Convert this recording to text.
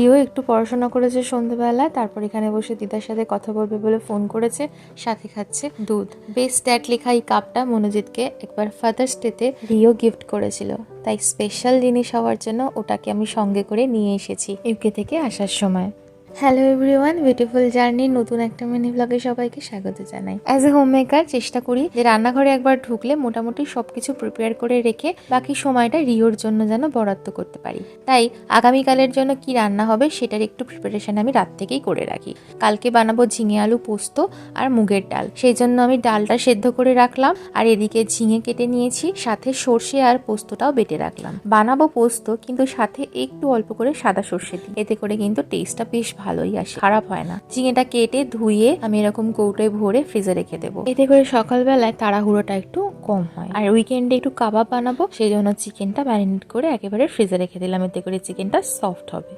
Rio একটু পড়াশোনা করেছে সন্ধ্যেবেলা তারপর এখানে বসে দিদার সাথে কথা বলবে বলে ফোন করেছে, সাথে খাচ্ছে দুধ। বেস্ট ড্যাট লেখা এই কাপটা মনোজিৎকে একবার ফাদার্স ডেতে রিও গিফট করেছিল। তাই স্পেশাল জিনিস হওয়ার জন্য ওটাকে আমি সঙ্গে করে নিয়ে এসেছি, ইউকে থেকে আসার সময়। হ্যালো এভরিওয়ান বিউটিফুল জার্নি নতুন একটা মিনি ব্লগে সবাইকে স্বাগত জানাই। অ্যাজ এ হোম মেকার চেষ্টা করি যে রান্নাঘরে একবার ঢুকলে মোটামুটি সবকিছু প্রিপেয়ার করে রেখে বাকি সময়টা রিওর জন্য যেন বরাদ্দ করতে পারি। তাই আগামীকালের জন্য কি রান্না হবে সেটার একটু প্রিপারেশন আমি রাত থেকেই করে রাখি। কালকে বানাবো ঝিঙে আলু পোস্ত আর মুগের ডাল। সেই জন্য আমি ডালটা সেদ্ধ করে রাখলাম আর এদিকে ঝিঙে কেটে নিয়েছি, সাথে সর্ষে আর পোস্তটাও বেটে রাখলাম। বানাবো পোস্ত, কিন্তু সাথে একটু অল্প করে সাদা সর্ষে দিই। এতে করে কিন্তু টেস্টটা বেশ ভালোই আসে খারাপ হয় না। ঝিঙেটা কেটে ধুয়ে আমি এরকম কৌটোয় ভরে ফ্রিজে রেখে দেবো। এতে করে সকালবেলায় তাড়াহুড়োটা একটু কম হয়। আর উইকেন্ডে একটু কাবাব বানাবো, সেই জন্য চিকেনটা ম্যারিনেট করে একেবারে ফ্রিজে রেখে দিলাম। এতে করে চিকেনটা সফট হবে।